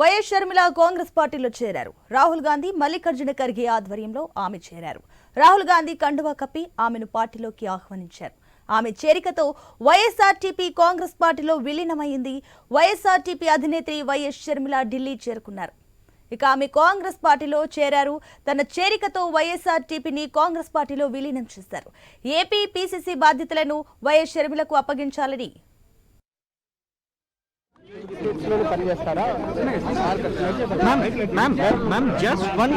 YS Sharmila Congress పార్టీలో చేరారు. రాహుల్ గాంధీ మల్లికార్జున ఖర్గే ఆధ్వర్యంలో ఆమె చేరారు. రాహుల్ గాంధీ కండువా కప్పి ఆమెను పార్టీలోకి ఆహ్వానించారు. ఆమె చేరికతో వైఎస్ఆర్టీపీ కాంగ్రెస్ పార్టీలో విలీనమైంది. వైఎస్ఆర్టీపీ అధినేత్రి వైఎస్ షర్మిల ఢిల్లీ చేరుకున్నారు. ఇక ఆమె కాంగ్రెస్ పార్టీలో చేరారు. తన చేరికతో వైఎస్ఆర్టీపీని కాంగ్రెస్ పార్టీలో విలీనం చేశారు. ఏపీ పీసీసీ బాధ్యతలను వైఎస్ షర్మిలకు అప్పగించాలని Ma'am, ma'am, ma'am, just one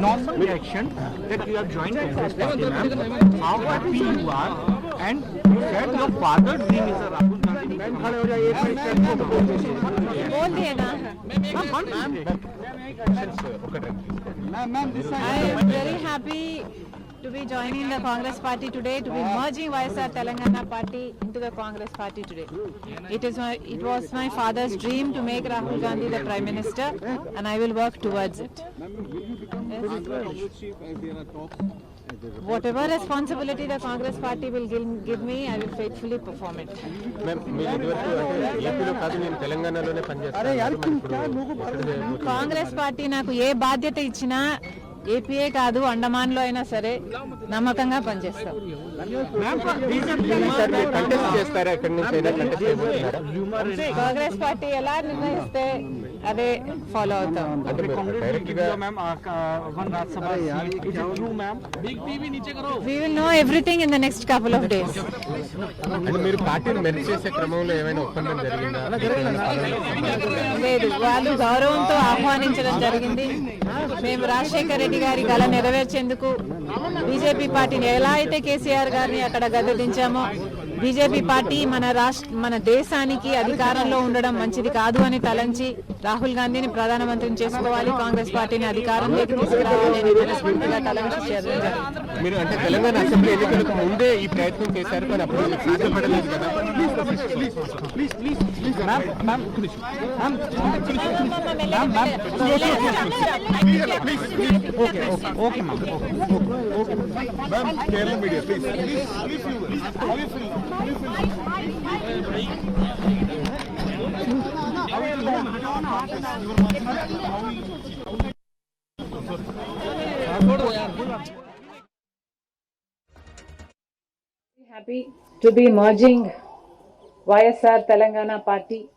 normal reaction that you have joined Congress party, ma'am. How happy you are, and you said your father's dream is a Rahul Gandhi. Ma'am, खड़े हो जाइए, एक minute बोल दिए ना Ma'am, one minute. I am very happy to be joining the Congress party today, to be merging YSR Telangana party into the Congress party today. It is my, it was my father's dream to make Rahul Gandhi the Prime Minister and I will work towards it. Whatever responsibility the Congress party will give, give me, I will faithfully perform it. Ma'am మీరు ఇదివరకు అంటే ఏపీలో కాదు నేను తెలంగాణలోనే పనిచేస్తాను Congress party నాకు ఏ బాధ్యత ఇచ్చినా ఏపీఏ కాదు అండమాన్లో అయినా సరే నమ్మకంగా పనిచేస్తాం. కాంగ్రెస్ పార్టీ ఎలా నిర్ణయిస్తే అదే ఫాలో అవుతాం. No everything in the next couple of days అంటే మీరు పార్టీని మెర్జ్ చేసే క్రమంలో ఏమైనా ఒప్పందం జరిగిందా? లేదు వాళ్ళు గౌరవంతో ఆహ్వానించడం జరిగింది. మేము రాజశేఖర రెడ్డి గారి కళ నెరవేర్చేందుకు బీజేపీ పార్టీని ఎలా అయితే కేసీఆర్ గారిని అక్కడ గద్దెదించామో బీజేపీ పార్టీ మన రాష్ట్ర మన దేశానికి అధికారంలో ఉండడం మంచిది కాదు అని తలంచి రాహుల్ గాంధీని ప్రధానమంత్రిని చేసుకోవాలి కాంగ్రెస్ పార్టీని అధికారంలోకి తీసుకురావాలి అని మనస్ఫూర్తిగా తలంచి చేయడం మీరు అంటే తెలంగాణ అసెంబ్లీ ఎన్నికలకు ముందే ఈ ప్రయత్నం చేశారు కానీ అప్పుడు సాధ్యపడలేదు కదా? Please, please, please, ma'am, ma'am, please, ma'am, please, please, ma'am, ma'am, yes, yes, yes, please, please, okay, okay, okay, ma'am, okay, okay, ma'am, Kerala media, please, please, please, please, how you feel, how you feel? How you feel? How you feel? happy to be merging YSR Telangana party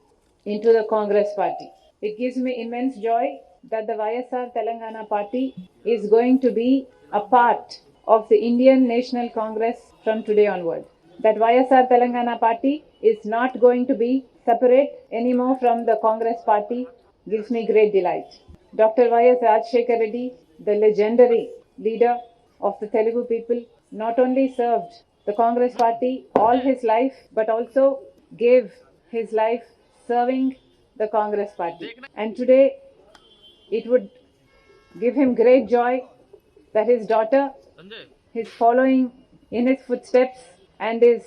into the Congress party. It gives me immense joy that the YSR Telangana party is going to be a part of the Indian National Congress from today onward. That YSR Telangana party is not going to be separate anymore from the Congress party gives me great delight. Dr. Y.S. Rajshekar Reddy, the legendary leader of the Telugu people, not only served the Congress party all his life, but also gave his life serving the Congress party. And today, it would give him great joy that his daughter is following in his footsteps and is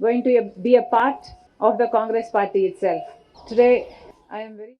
going to be a part of the Congress party itself. Today, I am very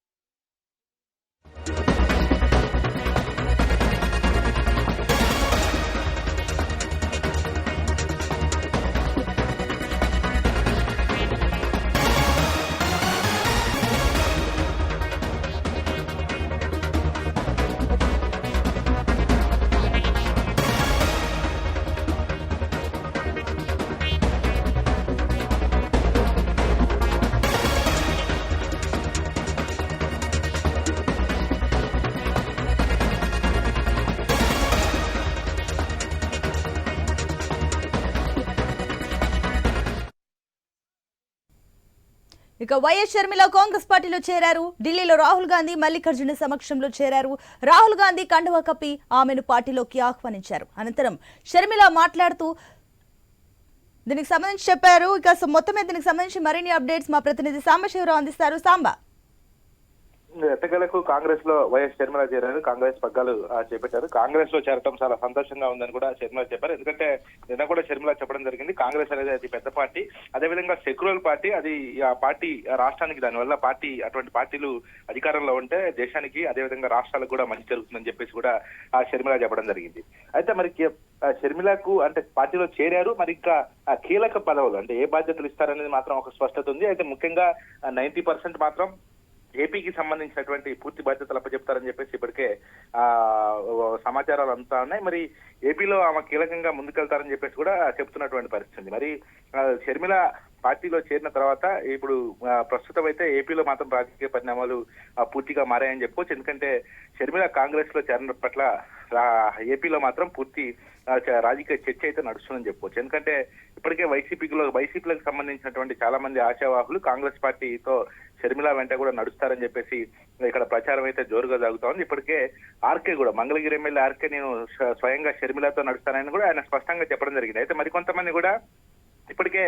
ఇక YS Sharmila Congress పార్టీలో చేరారు. ఢిల్లీలో రాహుల్ గాంధీ మల్లికార్జున సమక్షంలో చేరారు. రాహుల్ గాంధీ కండువా కప్పి ఆమెను పార్టీలోకి ఆహ్వానించారు. అనంతరం షర్మిల మాట్లాడుతూ దీనికి సంబంధించి చెప్పారు. ఇక మొత్తం మీద దీనికి సంబంధించి మరిన్ని అప్డేట్స్ మా ప్రతినిధి సాంబశివరావు అందిస్తారు. సాంబా. ఎట్టకేలకు కాంగ్రెస్లో వైఎస్ షర్మిల చేరారు. కాంగ్రెస్ పగ్గాలు చేపట్టారు. కాంగ్రెస్లో చేరటం చాలా సంతోషంగా ఉందని కూడా షర్మిల చెప్పారు. ఎందుకంటే నిన్న కూడా షర్మిల చెప్పడం జరిగింది. కాంగ్రెస్ అనేది అది పెద్ద పార్టీ. అదేవిధంగా సెక్యులర్ పార్టీ అది ఆ పార్టీ రాష్ట్రానికి దానివల్ల పార్టీ అటువంటి పార్టీలు అధికారంలో ఉంటే దేశానికి అదేవిధంగా రాష్ట్రాలకు కూడా మంచి జరుగుతుందని చెప్పేసి కూడా ఆ షర్మిల చెప్పడం జరిగింది. అయితే మరి ఆ షర్మిలకు అంటే పార్టీలో చేరారు. మరి ఇంకా ఆ కీలక పదవులు అంటే ఏ బాధ్యతలు ఇస్తారనేది మాత్రం ఒక స్పష్టత ఉంది. అయితే ముఖ్యంగా నైన్టీ పర్సెంట్ మాత్రం ఏపీకి సంబంధించినటువంటి పూర్తి బాధ్యతలు అప్పచెప్తారని చెప్పేసి ఇప్పటికే ఆ సమాచారాలు అంతా ఉన్నాయి. మరి ఏపీలో ఆమె కీలకంగా ముందుకెళ్తారని చెప్పేసి కూడా చెప్తున్నటువంటి పరిస్థితి. ఉంది మరి షర్మిల పార్టీలో చేరిన తర్వాత ఇప్పుడు ప్రస్తుతం అయితే ఏపీలో మాత్రం రాజకీయ పరిణామాలు పూర్తిగా మారాయని చెప్పుకోవచ్చు. ఎందుకంటే షర్మిల కాంగ్రెస్లో చేరిన పట్ల ఏపీలో మాత్రం పూర్తి రాజకీయ చర్చ అయితే నడుస్తుందని చెప్పుకోవచ్చు. ఎందుకంటే ఇప్పటికే వైసీపీలో వైసీపీలకు సంబంధించినటువంటి చాలా మంది ఆశావాహులు కాంగ్రెస్ పార్టీతో షర్మిల వెంట కూడా నడుస్తారని చెప్పేసి ఇక్కడ ప్రచారం అయితే జోరుగా జరుగుతా ఉంది. ఇప్పటికే ఆర్కే కూడా మంగళగిరి ఎమ్మెల్యే ఆర్కే నేను స్వయంగా షర్మిలతో నడుస్తానని కూడా ఆయన స్పష్టంగా చెప్పడం జరిగింది. అయితే మరికొంతమంది కూడా ఇప్పటికే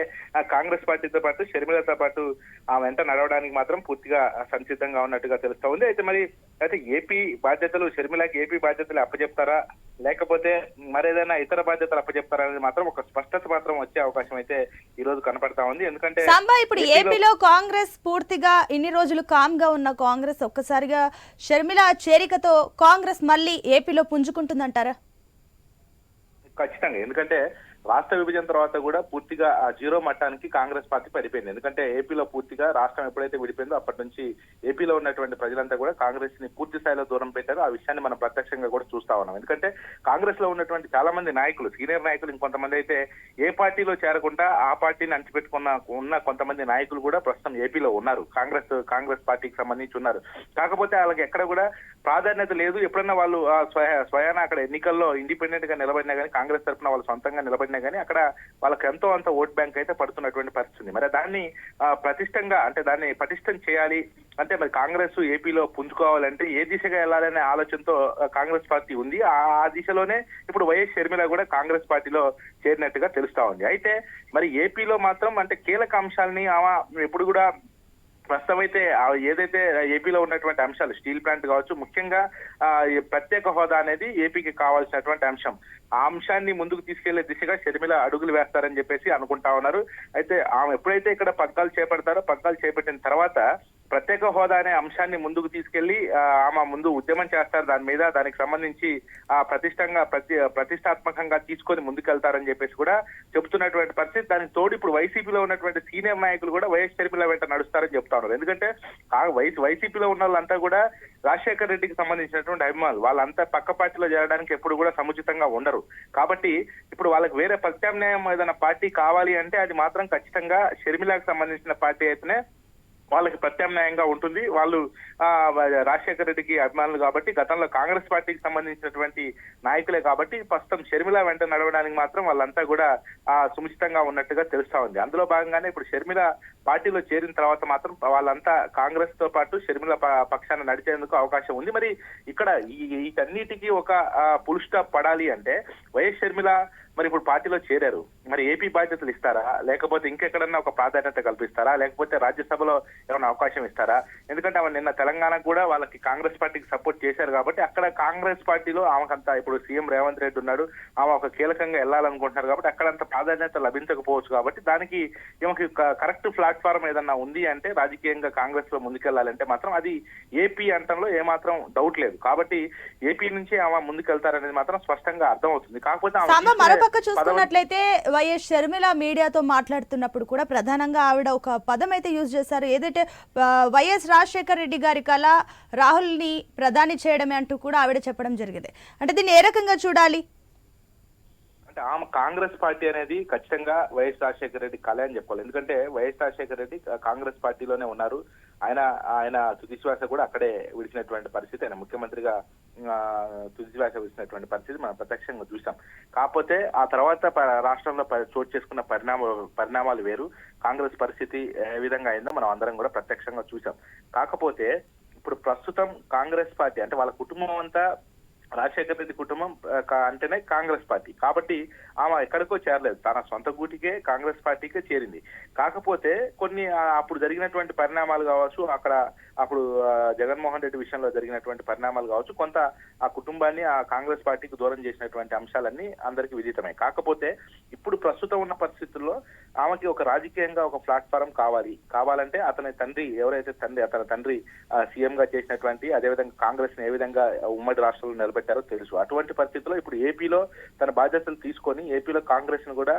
కాంగ్రెస్ పార్టీతో పాటు షర్మిలతో పాటు ఆ వెంట నడవడానికి మాత్రం పూర్తిగా సంసిద్ధంగా ఉన్నట్టుగా తెలుస్తా ఉంది. అయితే మరి అయితే ఏపీ బాధ్యతలు షర్మిలకి ఏపీ బాధ్యతలు అప్పచెప్తారా లేకపోతే మరేదైనా ఇతర బాధ్యతలు అప్పచెప్తారా అనేది మాత్రం ఒక స్పష్టత మాత్రం వచ్చే అవకాశం అయితే ఈ రోజు కనపడతా ఉంది. ఎందుకంటే సాంబా ఇప్పుడు ఏపీలో- ఏపీలో కాంగ్రెస్ పూర్తిగా ఇన్ని రోజులు కామ్గా ఉన్న కాంగ్రెస్ ఒక్కసారిగా షర్మిల చేరికతో కాంగ్రెస్ మళ్ళీ ఏపీలో పుంజుకుంటుందంటారా? ఖచ్చితంగా. ఎందుకంటే రాష్ట్ర విభజన తర్వాత కూడా పూర్తిగా ఆ జీరో మట్టానికి కాంగ్రెస్ పార్టీ పడిపోయింది. ఎందుకంటే ఏపీలో పూర్తిగా రాష్ట్రం ఎప్పుడైతే విడిపోయిందో అప్పటి నుంచి ఏపీలో ఉన్నటువంటి ప్రజలంతా కూడా కాంగ్రెస్ని పూర్తి స్థాయిలో దూరం పెట్టారు. ఆ విషయాన్ని మనం ప్రత్యక్షంగా కూడా చూస్తా ఉన్నాం. ఎందుకంటే కాంగ్రెస్లో ఉన్నటువంటి చాలా మంది నాయకులు సీనియర్ నాయకులు ఇంకొంతమంది అయితే ఏ పార్టీలో చేరకుండా ఆ పార్టీని అంచిపెట్టుకున్న ఉన్న కొంతమంది నాయకులు కూడా ప్రస్తుతం ఏపీలో ఉన్నారు. కాంగ్రెస్ కాంగ్రెస్ పార్టీకి సంబంధించి ఉన్నారు. కాకపోతే వాళ్ళకి ఎక్కడ కూడా ప్రాధాన్యత లేదు. ఎప్పుడన్నా వాళ్ళు ఆ స్వయాన అక్కడ ఎన్నికల్లో ఇండిపెండెంట్గా నిలబడినా కానీ కాంగ్రెస్ తరఫున వాళ్ళు సొంతంగా నిలబడినా కానీ అక్కడ వాళ్ళకి ఎంతో అంత ఓట్ బ్యాంక్ అయితే పడుతున్నటువంటి పరిస్థితి ఉంది మరి దాన్ని ప్రతిష్టంగా అంటే దాన్ని పటిష్టం చేయాలి అంటే మరి కాంగ్రెస్ ఏపీలో పుంజుకోవాలంటే ఏ దిశగా వెళ్ళాలనే ఆలోచనతో కాంగ్రెస్ పార్టీ ఉంది. ఆ ఆ దిశలోనే ఇప్పుడు వైఎస్ షర్మిల కూడా కాంగ్రెస్ పార్టీలో చేరినట్టుగా తెలుస్తా ఉంది. అయితే మరి ఏపీలో మాత్రం అంటే కీలక అంశాలని ఆమె ఎప్పుడు కూడా ప్రస్తుతం అయితే ఆ ఏదైతే ఏపీలో ఉన్నటువంటి అంశాలు స్టీల్ ప్లాంట్ కావచ్చు ముఖ్యంగా ఆ, ప్రత్యేక హోదా అనేది ఏపీకి కావాల్సినటువంటి అంశం. ఆ అంశాన్ని ముందుకు తీసుకెళ్ళే దిశగా షర్మిల అడుగులు వేస్తారని చెప్పేసి అనుకుంటా ఉన్నారు. అయితే ఆమె ఎప్పుడైతే ఇక్కడ పగ్గాలు చేపడతారో పగ్గాలు చేపట్టిన తర్వాత ప్రత్యేక హోదా అనే అంశాన్ని ముందుకు తీసుకెళ్ళి ఆమె ముందు ఉద్యమం చేస్తారు. దాని మీద దానికి సంబంధించి ఆ ప్రతిష్టంగా ప్రతి ప్రతిష్టాత్మకంగా తీసుకొని ముందుకెళ్తారని చెప్పేసి కూడా చెప్తున్నటువంటి పరిస్థితి. దానికి తోడు ఇప్పుడు వైసీపీలో ఉన్నటువంటి సీనియర్ నాయకులు కూడా వైఎస్ షర్మిల వెంట నడుస్తారని చెప్తా ఉన్నారు. ఎందుకంటే ఆ వైసీ వైసీపీలో ఉన్న వాళ్ళంతా కూడా రాజశేఖర్ రెడ్డికి సంబంధించినటువంటి అభిమానులు. వాళ్ళంతా పక్క పార్టీలో చేరడానికి ఎప్పుడు కూడా సముచితంగా ఉండరు. కాబట్టి ఇప్పుడు వాళ్ళకి వేరే ప్రత్యామ్నాయం ఏదైనా పార్టీ కావాలి అంటే అది మాత్రం ఖచ్చితంగా షర్మిలాకి సంబంధించిన పార్టీ అయితేనే వాళ్ళకి ప్రత్యామ్నాయంగా ఉంటుంది. వాళ్ళు ఆ, రాజశేఖర రెడ్డికి అభిమానులు కాబట్టి గతంలో కాంగ్రెస్ పార్టీకి సంబంధించినటువంటి నాయకులే కాబట్టి ప్రస్తుతం షర్మిల వెంట నడవడానికి మాత్రం వాళ్ళంతా కూడా ఆ, సుముచితంగా ఉన్నట్టుగా తెలుస్తా ఉంది. అందులో భాగంగానే ఇప్పుడు షర్మిల పార్టీలో చేరిన తర్వాత మాత్రం వాళ్ళంతా కాంగ్రెస్తో పాటు షర్మిల ప- పక్షాన నడిచేందుకు అవకాశం ఉంది. మరి ఇక్కడ ఈ వీటన్నిటికీ ఒక పుల్ స్టాప్ పడాలి అంటే వైఎస్ షర్మిల మరి ఇప్పుడు పార్టీలో చేరారు. మరి ఏపీ బాధ్యతలు ఇస్తారా? లేకపోతే ఇంకెక్కడన్నా ఒక ప్రాధాన్యత కల్పిస్తారా? లేకపోతే రాజ్యసభలో ఏమైనా అవకాశం ఇస్తారా? ఎందుకంటే ఆమె నిన్న తెలంగాణకు కూడా వాళ్ళకి కాంగ్రెస్ పార్టీకి సపోర్ట్ చేశారు కాబట్టి అక్కడ కాంగ్రెస్ పార్టీలో ఆమెకంత ఇప్పుడు సీఎం రేవంత్ రెడ్డి ఉన్నాడు. ఆమె ఒక కీలకంగా వెళ్ళాలనుకుంటున్నారు కాబట్టి అక్కడంత ప్రాధాన్యత లభించకపోవచ్చు కాబట్టి దానికి ఈమెకి కరెక్ట్ ప్లాట్ఫామ్ ఏదన్నా ఉంది అంటే రాజకీయంగా కాంగ్రెస్లో ముందుకెళ్ళాలంటే మాత్రం అది ఏపీ అంటంలో ఏమాత్రం డౌట్ లేదు. కాబట్టి ఏపీ నుంచి ఆమె ముందుకెళ్తారనేది మాత్రం స్పష్టంగా అర్థమవుతుంది. కాకపోతే పక్క చూసుకున్నట్లయితే వైఎస్ షర్మిల మీడియాతో మాట్లాడుతున్నప్పుడు కూడా ప్రధానంగా ఆవిడ ఒక పదం అయితే యూజ్ చేశారు. ఏదైతే వైఎస్ రాజశేఖర్ రెడ్డి గారి కళ రాహుల్ని ప్రధాని చేయడమే అంటూ కూడా ఆవిడ చెప్పడం జరిగింది. అంటే దీన్ని ఏ రకంగా చూడాలి? అంటే ఆమె కాంగ్రెస్ పార్టీ అనేది ఖచ్చితంగా వైఎస్ రాజశేఖర రెడ్డి కళ అని చెప్పాలి ఎందుకంటే వైఎస్ రాజశేఖర రెడ్డి కాంగ్రెస్ పార్టీలోనే ఉన్నారు. ఆయన ఆయన తుదిశ్వాస కూడా అక్కడే విడిచినటువంటి పరిస్థితి. ఆయన ముఖ్యమంత్రిగా ఆ, వచ్చినటువంటి పరిస్థితి మనం ప్రత్యక్షంగా చూసాం కాకపోతే ఆ తర్వాత ప- రాష్ట్రంలో చోటు చేసుకున్న పరిణామ పరిణామాలు వేరు. కాంగ్రెస్ పరిస్థితి ఏ విధంగా అయిందో మనం అందరం కూడా ప్రత్యక్షంగా చూసాం కాకపోతే ఇప్పుడు ప్రస్తుతం కాంగ్రెస్ పార్టీ అంటే వాళ్ళ కుటుంబం అంతా రాజశేఖర రెడ్డి కుటుంబం కా- అంటేనే కాంగ్రెస్ పార్టీ. కాబట్టి ఆమె ఎక్కడికో చేరలేదు. తన సొంత గూటికే కాంగ్రెస్ పార్టీకే చేరింది. కాకపోతే కొన్ని అప్పుడు జరిగినటువంటి పరిణామాలు కావచ్చు అక్కడ అప్పుడు జగన్మోహన్ రెడ్డి విషయంలో జరిగినటువంటి పరిణామాలు కావచ్చు కొంత ఆ కుటుంబాన్ని ఆ కాంగ్రెస్ పార్టీకి దూరం చేసినటువంటి అంశాలన్నీ అందరికీ విదితమే. కాకపోతే ఇప్పుడు ప్రస్తుతం ఉన్న పరిస్థితుల్లో ఆమెకి ఒక రాజకీయంగా ఒక ప్లాట్ఫారం కావాలి. కావాలంటే అతని తండ్రి ఎవరైతే తండ్రి అతని తండ్రి సీఎం గా చేసినటువంటి అదేవిధంగా కాంగ్రెస్ ఏ విధంగా ఉమ్మడి రాష్ట్రంలో నిలబెట్టారో తెలుసు. అటువంటి పరిస్థితిలో ఇప్పుడు ఏపీలో తన బాధ్యతలు తీసుకొని ఏపీలో కాంగ్రెస్ను కూడా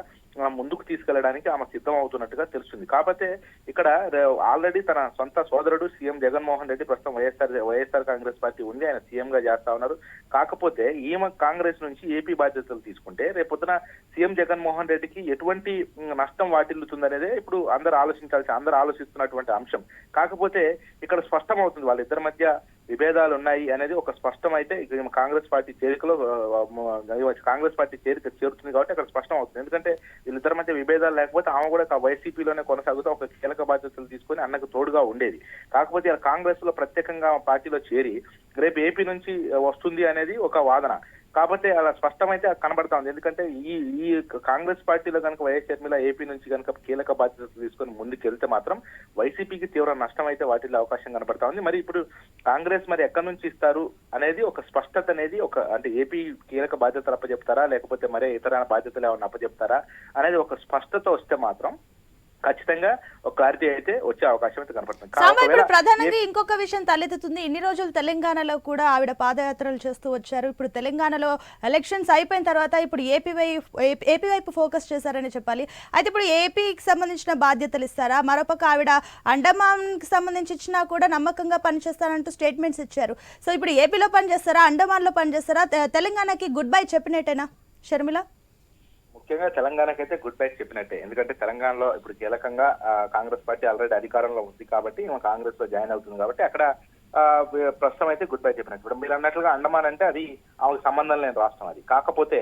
ముందుకు తీసుకెళ్ళడానికి ఆమె సిద్ధం అవుతున్నట్టుగా తెలుస్తుంది. కాకపోతే ఇక్కడ ఆల్రెడీ తన సొంత సోదరుడు సీఎం జగన్మోహన్ రెడ్డి ప్రస్తుతం వైఎస్ఆర్ వైఎస్ఆర్ కాంగ్రెస్ పార్టీ ఉంది. ఆయన సీఎం గా చేస్తా ఉన్నారు. కాకపోతే ఈమె కాంగ్రెస్ నుంచి ఏపీ బాధ్యతలు తీసుకుంటే రేపొద్దున సీఎం జగన్మోహన్ రెడ్డికి ఎటువంటి నష్టం వాటిల్లుతుందనేదే ఇప్పుడు అందరు ఆలోచించాల్సి అందరు ఆలోచిస్తున్నటువంటి అంశం. కాకపోతే ఇక్కడ స్పష్టం అవుతుంది వాళ్ళిద్దరి మధ్య విభేదాలు ఉన్నాయి అనేది ఒక స్పష్టం అయితే కాంగ్రెస్ పార్టీ చేరికలో కాంగ్రెస్ పార్టీ చేరిక చేరుతుంది కాబట్టి అక్కడ స్పష్టం అవుతుంది. ఎందుకంటే వీళ్ళిద్దరి మధ్య విభేదాలు లేకపోతే ఆమె కూడా వైసీపీలోనే కొనసాగుతూ ఒక కీలక బాధ్యతలు తీసుకొని అన్నకు తోడుగా ఉండేది. కాకపోతే కాంగ్రెస్లో ప్రత్యేకంగా పార్టీలో చేరి రేపు ఏపీ నుంచి వస్తుంది అనేది ఒక వాదన. కాకపోతే అలా స్పష్టమైతే కనబడతా ఉంది. ఎందుకంటే ఈ ఈ కాంగ్రెస్ పార్టీలో కనుక వైఎస్ షర్మిల ఏపీ నుంచి కనుక కీలక బాధ్యతలు తీసుకొని ముందుకు వెళ్తే మాత్రం వైసీపీకి తీవ్ర నష్టం అయితే వాటిల్లో అవకాశం కనబడతా ఉంది. మరి ఇప్పుడు కాంగ్రెస్ మరి ఎక్కడి నుంచి ఇస్తారు అనేది ఒక స్పష్టత అనేది ఒక అంటే ఏపీ కీలక బాధ్యతలు అప్పచెప్తారా? లేకపోతే మరే ఇతర బాధ్యతలు ఏమైనా అప్పచెప్తారా? అనేది ఒక స్పష్టత వస్తే మాత్రం ఖచ్చితంగా ఒక క్లారిటీ అయితే వచ్చే అవకాశం అయితే కనపడుతుంది. ప్రధానంగా ఇంకొక విషయం తలెత్తుతుంది. ఇన్ని రోజులు తెలంగాణలో కూడా ఆవిడ పాదయాత్రలు చేస్తూ వచ్చారు. ఇప్పుడు తెలంగాణలో ఎలక్షన్స్ అయిపోయిన తర్వాత ఇప్పుడు ఏపీ వైపు ఏపీ వైపు ఫోకస్ చేశారని చెప్పాలి. అయితే ఇప్పుడు ఏపీకి సంబంధించిన బాధ్యతలు ఇస్తారా? మరోపక్క ఆవిడ అండమాన్కి సంబంధించి ఇచ్చినా కూడా నమ్మకంగా పనిచేస్తారంటూ స్టేట్మెంట్స్ ఇచ్చారు. సో ఇప్పుడు ఏపీలో పనిచేస్తారా? అండమాన్లో పనిచేస్తారా? తెలంగాణకి గుడ్ బై చెప్పినట్టేనా? షర్మిల? ముఖ్యంగా తెలంగాణకైతే గుడ్ బై చెప్పినట్టే. ఎందుకంటే తెలంగాణలో ఇప్పుడు కీలకంగా కాంగ్రెస్ పార్టీ ఆల్రెడీ అధికారంలో ఉంది కాబట్టి కాంగ్రెస్లో జాయిన్ అవుతుంది కాబట్టి అక్కడ ఆ, ప్రస్తుతం అయితే గుడ్ బై చెప్పినట్టు. ఇప్పుడు మీరు అన్నట్లుగా అండమాన్ అంటే అది ఆమెకు సంబంధం లేని రాష్ట్రం అది. కాకపోతే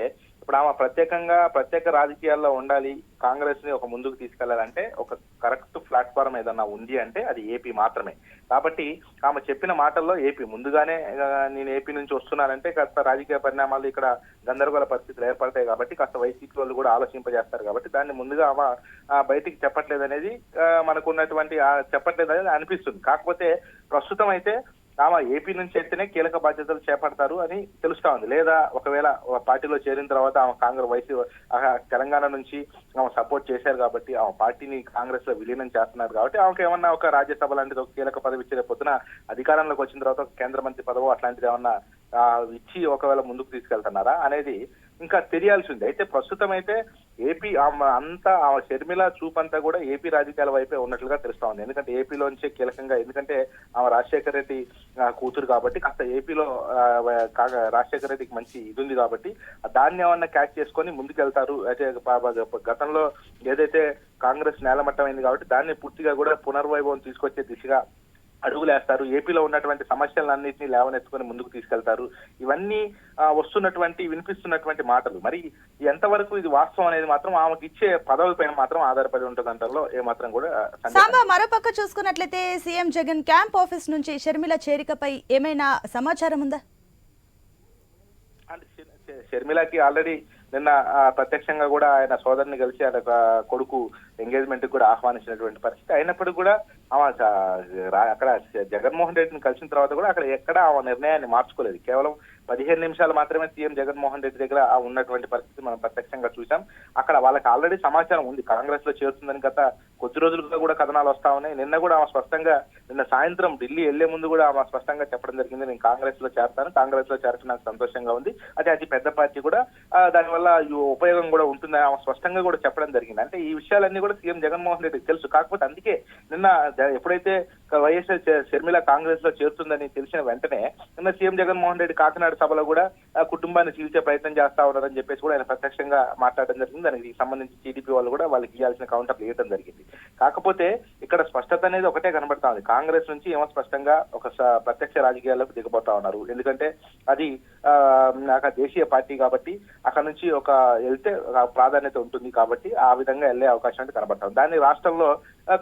ఇప్పుడు ఆమె ప్రత్యేకంగా ప్రత్యేక రాజకీయాల్లో ఉండాలి కాంగ్రెస్ని ఒక ముందుకు తీసుకెళ్ళాలంటే ఒక కరెక్ట్ ప్లాట్ఫామ్ ఏదన్నా ఉంది అంటే అది ఏపీ మాత్రమే. కాబట్టి ఆమె చెప్పిన మాటల్లో ఏపీ ముందుగానే నేను ఏపీ నుంచి వస్తున్నానంటే కాస్త రాజకీయ పరిణామాలు ఇక్కడ గందరగోళ పరిస్థితులు ఏర్పడతాయి కాబట్టి కాస్త వైసీపీ వాళ్ళు కూడా ఆలోచింపజేస్తారు కాబట్టి దాన్ని ముందుగా ఆమె ఆ, బయటికి చెప్పట్లేదు అనేది మనకున్నటువంటి చెప్పట్లేదు అనేది అనిపిస్తుంది. కాకపోతే ప్రస్తుతం అయితే ఆమె ఏపీ నుంచి అయితేనే కీలక బాధ్యతలు చేపడతారు అని తెలుస్తా ఉంది. లేదా ఒకవేళ ఒక పార్టీలో చేరిన తర్వాత ఆమె కాంగ్రెస్ వైసీ తెలంగాణ నుంచి ఆమె సపోర్ట్ చేశారు కాబట్టి ఆమె పార్టీని కాంగ్రెస్లో విలీనం చేస్తున్నారు కాబట్టి ఆమెకు ఏమన్నా ఒక రాజ్యసభ లాంటిది ఒక కీలక పదవి ఇచ్చే పొద్దున అధికారంలోకి వచ్చిన తర్వాత ఒక కేంద్ర మంత్రి పదవు అట్లాంటిది ఏమన్నా ఇచ్చి ఒకవేళ ముందుకు తీసుకెళ్తున్నారా అనేది ఇంకా తెలియాల్సి ఉంది అయితే ప్రస్తుతం అయితే ఏపీ ఆమె అంతా ఆమె షర్మిల చూపంతా కూడా ఏపీ రాజకీయాల వైపే ఉన్నట్లుగా తెలుస్తా ఉంది. ఎందుకంటే ఏపీలోంచే కీలకంగా ఎందుకంటే ఆమె రాజశేఖర రెడ్డి కూతురు కాబట్టి కాస్త ఏపీలో రాజశేఖర రెడ్డికి మంచి ఇది ఉంది కాబట్టి దాన్ని ఏమన్నా క్యాచ్ చేసుకొని ముందుకెళ్తారు. అయితే గతంలో ఏదైతే కాంగ్రెస్ నేలమట్టమైంది కాబట్టి దాన్ని పూర్తిగా కూడా పునర్వైభవం తీసుకొచ్చే దిశగా అడుగులేస్తారు. ఏపీలో ఉన్నటువంటి సమస్యలన్నింటినీ లేవనెత్తుకొని ముందుకు తీసుకెళ్తారు. ఇవన్నీ వస్తున్నటువంటి వినిపిస్తున్నటువంటి మాటలు. మరి ఎంతవరకు ఇది వాస్తవం అనేది మాత్రం ఆమెకి ఇచ్చే పదవుల పైన మాత్రం ఆధారపడి ఉంటుంది అంటారులో ఏమాత్రం కూడా సాంబా మరోపక్క చూసుకున్నట్లయితే సీఎం జగన్ క్యాంప్ ఆఫీస్ నుంచి షర్మిల చేరికపై ఏమైనా సమాచారం ఉందా? షర్మిలకి ఆల్రెడీ నిన్న ప్రత్యక్షంగా కూడా ఆయన సోదరుని కలిసి ఆయన కొడుకు ఎంగేజ్మెంట్ కూడా ఆహ్వానించినటువంటి పరిస్థితి. అయినప్పటికీ కూడా ఆమె రా- అక్కడ జగన్మోహన్ రెడ్డిని కలిసిన తర్వాత కూడా అక్కడ ఎక్కడ ఆమె నిర్ణయాన్ని మార్చుకోలేదు. కేవలం పదిహేను నిమిషాలు మాత్రమే సీఎం జగన్మోహన్ రెడ్డి దగ్గర ఆ ఉన్నటువంటి పరిస్థితి మనం ప్రత్యక్షంగా చూసాం అక్కడ వాళ్ళకి ఆల్రెడీ సమాచారం ఉంది. కాంగ్రెస్లో చేరుతుందని గత కొద్ది రోజులుగా కూడా కథనాలు వస్తా ఉన్నాయి. నిన్న కూడా ఆమె స్పష్టంగా నిన్న సాయంత్రం ఢిల్లీ వెళ్ళే ముందు కూడా ఆమె స్పష్టంగా చెప్పడం జరిగింది. నేను కాంగ్రెస్లో చేరతాను. కాంగ్రెస్లో చేరటం నాకు సంతోషంగా ఉంది. అదే అది పెద్ద పార్టీ కూడా దానివల్ల ఉపయోగం కూడా ఉంటుందని ఆమె స్పష్టంగా కూడా చెప్పడం జరిగింది. అంటే ఈ విషయాలన్నీ కూడా సీఎం జగన్మోహన్ రెడ్డికి తెలుసు. కాకపోతే అందుకే నిన్న ఎప్పుడైతే వైఎస్ షర్మిల కాంగ్రెస్లో చేరుతుందని తెలిసిన వెంటనే నిన్న సీఎం జగన్మోహన్ రెడ్డి కాకినాడ సభలో కూడా కుటుంబాన్ని చీల్చే ప్రయత్నం చేస్తా ఉన్నారని చెప్పేసి కూడా ఆయన ప్రత్యక్షంగా మాట్లాడడం జరిగింది. దానికి సంబంధించి టీడీపీ వాళ్ళు కూడా వాళ్ళకి ఇవ్వాల్సిన కౌంటర్లు ఇవ్వడం జరిగింది. కాకపోతే ఇక్కడ స్పష్టత అనేది ఒకటే కనబడతా ఉంది కాంగ్రెస్ నుంచి ఏమో స్పష్టంగా ఒక ప్రత్యక్ష రాజకీయాల్లోకి దిగబోతా ఉన్నారు. ఎందుకంటే అది ఆ, నాకు దేశీయ పార్టీ కాబట్టి అక్కడ నుంచి ఒక వెళ్తే ప్రాధాన్యత ఉంటుంది కాబట్టి ఆ విధంగా వెళ్ళే అవకాశం అంటే కనబడతాం దాన్ని రాష్ట్రంలో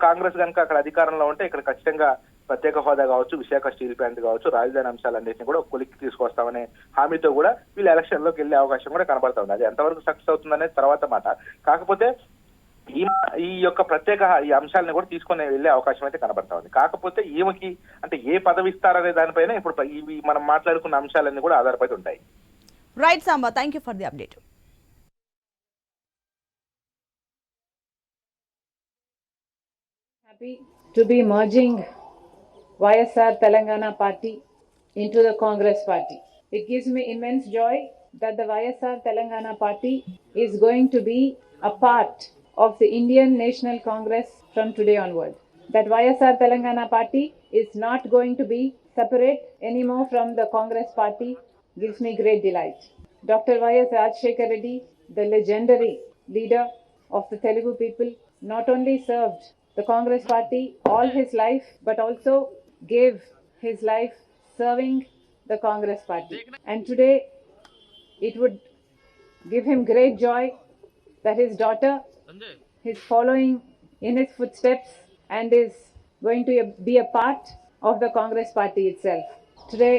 కాంగ్రెస్ కనుక అక్కడ అధికారంలో ఉంటే ఇక్కడ ఖచ్చితంగా ప్రత్యేక హోదా కావచ్చు విశాఖ స్టీల్ ప్లాంట్ కావచ్చు రాజధాని అంశాలన్నింటినీ కూడా కొలిక్కి తీసుకొస్తామనే హామీతో కూడా వీళ్ళు ఎలక్షన్లోకి వెళ్ళే అవకాశం కూడా కనబడుతుంది అది ఎంతవరకు సక్సెస్ అవుతుందనే తర్వాత మాట. కాకపోతే ఈ ఈ యొక్క ప్రత్యేక ఈ అంశాలను కూడా తీసుకొని వెళ్ళే అవకాశం అయితే కనబడతా ఉంది. కాకపోతే ఈమెకి అంటే ఏ పదవి ఇస్తారనే దానిపైన ఇప్పుడు మనం మాట్లాడుకున్న అంశాలన్నీ కూడా ఆధారపడి ఉంటాయి. Right Samba thank you for the update happy to be merging YSR Telangana party into the Congress party. It gives me immense joy that the YSR Telangana party is going to be a part of the Indian National Congress from today onward. That YSR Telangana party is not going to be separate anymore from the Congress party gives me great delight. Dr. Y.S. Rajshekar Reddy, the legendary leader of the Telugu people, not only served the Congress party all his life, but also gave his life serving the Congress party. And today, it would give him great joy that his daughter is following in his footsteps and is going to be a part of the Congress party itself. Today,